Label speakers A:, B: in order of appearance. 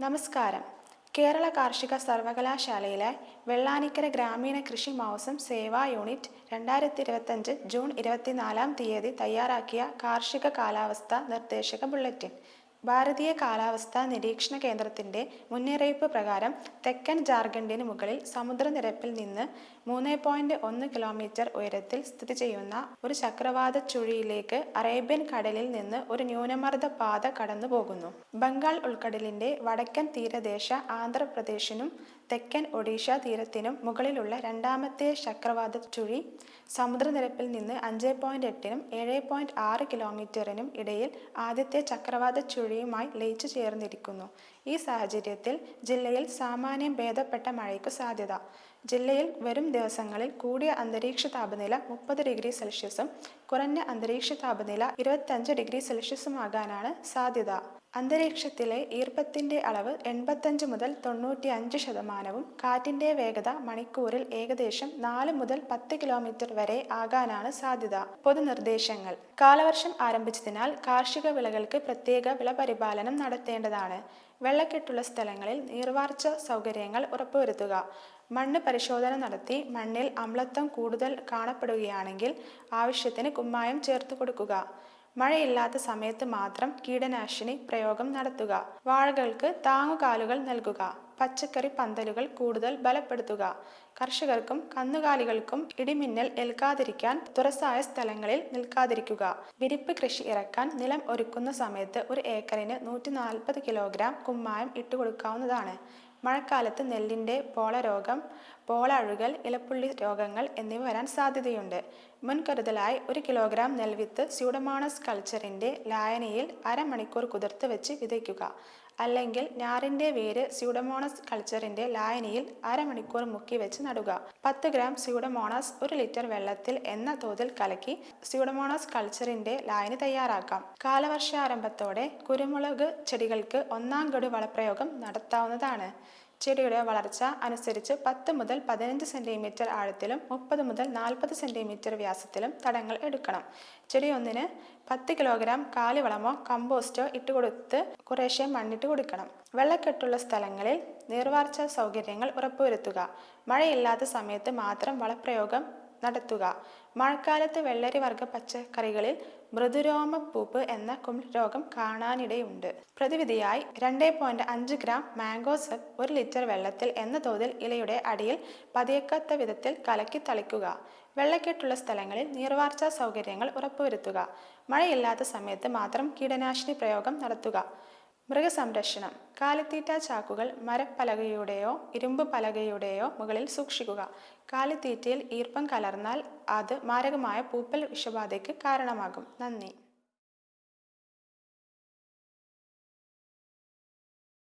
A: നമസ്കാരം. കേരള കാർഷിക സർവകലാശാലയിലെ വെള്ളാനിക്കര ഗ്രാമീണ കൃഷി മൗസം സേവാ യൂണിറ്റ് രണ്ടായിരത്തി ഇരുപത്തഞ്ച് ജൂൺ ഇരുപത്തിനാലാം തീയതി തയ്യാറാക്കിയ കാർഷിക കാലാവസ്ഥ നിർദ്ദേശക ബുള്ളറ്റിൻ. ഭാരതീയ കാലാവസ്ഥാ നിരീക്ഷണ കേന്ദ്രത്തിന്റെ മുന്നറിയിപ്പ് പ്രകാരം തെക്കൻ ജാർഖണ്ഡിന് മുകളിൽ സമുദ്രനിരപ്പിൽ നിന്ന് മൂന്ന് പോയിന്റ് ഒന്ന് കിലോമീറ്റർ ഉയരത്തിൽ സ്ഥിതി ചെയ്യുന്ന ഒരു ചക്രവാത ചുഴിയിലേക്ക് അറേബ്യൻ കടലിൽ നിന്ന് ഒരു ന്യൂനമർദ്ദ പാത കടന്നു പോകുന്നു ബംഗാൾ ഉൾക്കടലിന്റെ വടക്കൻ തീരദേശ ആന്ധ്രാപ്രദേശിനും തെക്കൻ ഒഡീഷ തീരത്തിനും മുകളിലുള്ള രണ്ടാമത്തെ ചക്രവാത ചുഴി സമുദ്രനിരപ്പിൽ നിന്ന് അഞ്ച് പോയിന്റ് എട്ടിനും ഏഴ് പോയിന്റ് ആറ് കിലോമീറ്ററിനും ഇടയിൽ ആദ്യത്തെ ചക്രവാത ചുഴിയുമായി ലയിച്ചു ചേർന്നിരിക്കുന്നു. ഈ സാഹചര്യത്തിൽ ജില്ലയിൽ സാമാന്യം ഭേദപ്പെട്ട മഴയ്ക്ക് സാധ്യത. ജില്ലയിൽ വരും ദിവസങ്ങളിൽ കൂടിയ അന്തരീക്ഷ താപനില മുപ്പത് ഡിഗ്രി സെൽഷ്യസും കുറഞ്ഞ അന്തരീക്ഷ താപനില ഇരുപത്തഞ്ച് ഡിഗ്രി സെൽഷ്യസുമാകാനാണ് സാധ്യത. അന്തരീക്ഷത്തിലെ ഈർപ്പത്തിന്റെ അളവ് എൺപത്തഞ്ച് മുതൽ തൊണ്ണൂറ്റി അഞ്ച് ശതമാനവും കാറ്റിന്റെ വേഗത മണിക്കൂറിൽ ഏകദേശം നാല് മുതൽ പത്ത് കിലോമീറ്റർ വരെ ആകാനാണ് സാധ്യത. പൊതുനിർദ്ദേശങ്ങൾ. കാലവർഷം ആരംഭിച്ചതിനാൽ കാർഷിക വിളകൾക്ക് പ്രത്യേക വിളപരിപാലനം നടത്തേണ്ടതാണ്. വെള്ളക്കെട്ടുള്ള സ്ഥലങ്ങളിൽ നീർവാർച്ച സൗകര്യങ്ങൾ ഉറപ്പുവരുത്തുക. മണ്ണ് പരിശോധന നടത്തി മണ്ണിൽ അമ്ലത്വം കൂടുതൽ കാണപ്പെടുകയാണെങ്കിൽ ആവശ്യത്തിന് കുമ്മായം ചേർത്ത് കൊടുക്കുക. മഴയില്ലാത്ത സമയത്ത് മാത്രം കീടനാശിനി പ്രയോഗം നടത്തുക. വാഴകൾക്ക് താങ്ങുകാലുകൾ നൽകുക. പച്ചക്കറി പന്തലുകൾ കൂടുതൽ ബലപ്പെടുത്തുക. കർഷകർക്കും കന്നുകാലികൾക്കും ഇടിമിന്നൽ ഏൽക്കാതിരിക്കാൻ തുറസായ സ്ഥലങ്ങളിൽ നിൽക്കാതിരിക്കുക. വിരിപ്പ് കൃഷി ഇറക്കാൻ നിലം ഒരുക്കുന്ന സമയത്ത് ഒരു ഏക്കറിന് നൂറ്റി കിലോഗ്രാം കുമ്മായം ഇട്ടുകൊടുക്കാവുന്നതാണ്. മഴക്കാലത്ത് നെല്ലിന്റെ പോളരോഗം പോള അഴുകൽ ഇലപ്പുള്ളി രോഗങ്ങൾ എന്നിവ വരാൻ സാധ്യതയുണ്ട്. മുൻകരുതലായി ഒരു കിലോഗ്രാം നെൽവിത്ത് സ്യൂഡമോണസ് കൾച്ചറിന്റെ ലായനിയിൽ അരമണിക്കൂർ കുതിർത്ത് വെച്ച് വിതയ്ക്കുക. അല്ലെങ്കിൽ ഞാറിന്റെ വേര് സ്യൂഡമോണസ് കൾച്ചറിന്റെ ലായനിയിൽ അരമണിക്കൂർ മുക്കി വെച്ച് നടുക. പത്ത് ഗ്രാം സ്യൂഡമോണസ് ഒരു ലിറ്റർ വെള്ളത്തിൽ എന്ന തോതിൽ കലക്കി സ്യൂഡമോണസ് കൾച്ചറിന്റെ ലായനി തയ്യാറാക്കാം. കാലവർഷാരംഭത്തോടെ കുരുമുളക് ചെടികൾക്ക് ഒന്നാം ഗഡു വളപ്രയോഗം നടത്താവുന്നതാണ്. ചെടിയുടെ വളർച്ച അനുസരിച്ച് പത്ത് മുതൽ പതിനഞ്ച് സെന്റിമീറ്റർ ആഴത്തിലും മുപ്പത് മുതൽ നാൽപ്പത് സെന്റിമീറ്റർ വ്യാസത്തിലും തടങ്ങൾ എടുക്കണം. ചെടി ഒന്നിന് പത്ത് കിലോഗ്രാം കാലിവളമോ കമ്പോസ്റ്റോ ഇട്ട് കൊടുത്ത് കുറേശ്ശെ മണ്ണിട്ട് കൊടുക്കണം. വെള്ളക്കെട്ടുള്ള സ്ഥലങ്ങളിൽ നീർവാർച്ച സൗകര്യങ്ങൾ ഉറപ്പുവരുത്തുക. മഴയില്ലാത്ത സമയത്ത് മാത്രം വളപ്രയോഗം നടത്തുക. മഴക്കാലത്ത് വെള്ളരി വർഗ പച്ചക്കറികളിൽ മൃദുരോമ പൂപ്പ് എന്ന കുമിൾ രോഗം കാണാനിടയുണ്ട്. പ്രതിവിധിയായി രണ്ട് പോയിന്റ് അഞ്ച് ഗ്രാം മാംഗോ സപ്പ് ഒരു ലിറ്റർ വെള്ളത്തിൽ എന്ന തോതിൽ ഇലയുടെ അടിയിൽ പതിയക്കാത്ത വിധത്തിൽ കലക്കി തളിക്കുക. വെള്ളക്കെട്ടുള്ള സ്ഥലങ്ങളിൽ നീർവാർച്ചാ സൗകര്യങ്ങൾ ഉറപ്പുവരുത്തുക. മഴയില്ലാത്ത സമയത്ത് മാത്രം കീടനാശിനി പ്രയോഗം നടത്തുക. മൃഗസംരക്ഷണം. കാലിത്തീറ്റ ചാക്കുകൾ മരപ്പലകയുടെയോ ഇരുമ്പ് പലകയുടെയോ മുകളിൽ സൂക്ഷിക്കുക. കാലിത്തീറ്റയിൽ ഈർപ്പം കലർന്നാൽ അത് മാരകമായ പൂപ്പൽ വിഷബാധയ്ക്ക് കാരണമാകും. നന്ദി.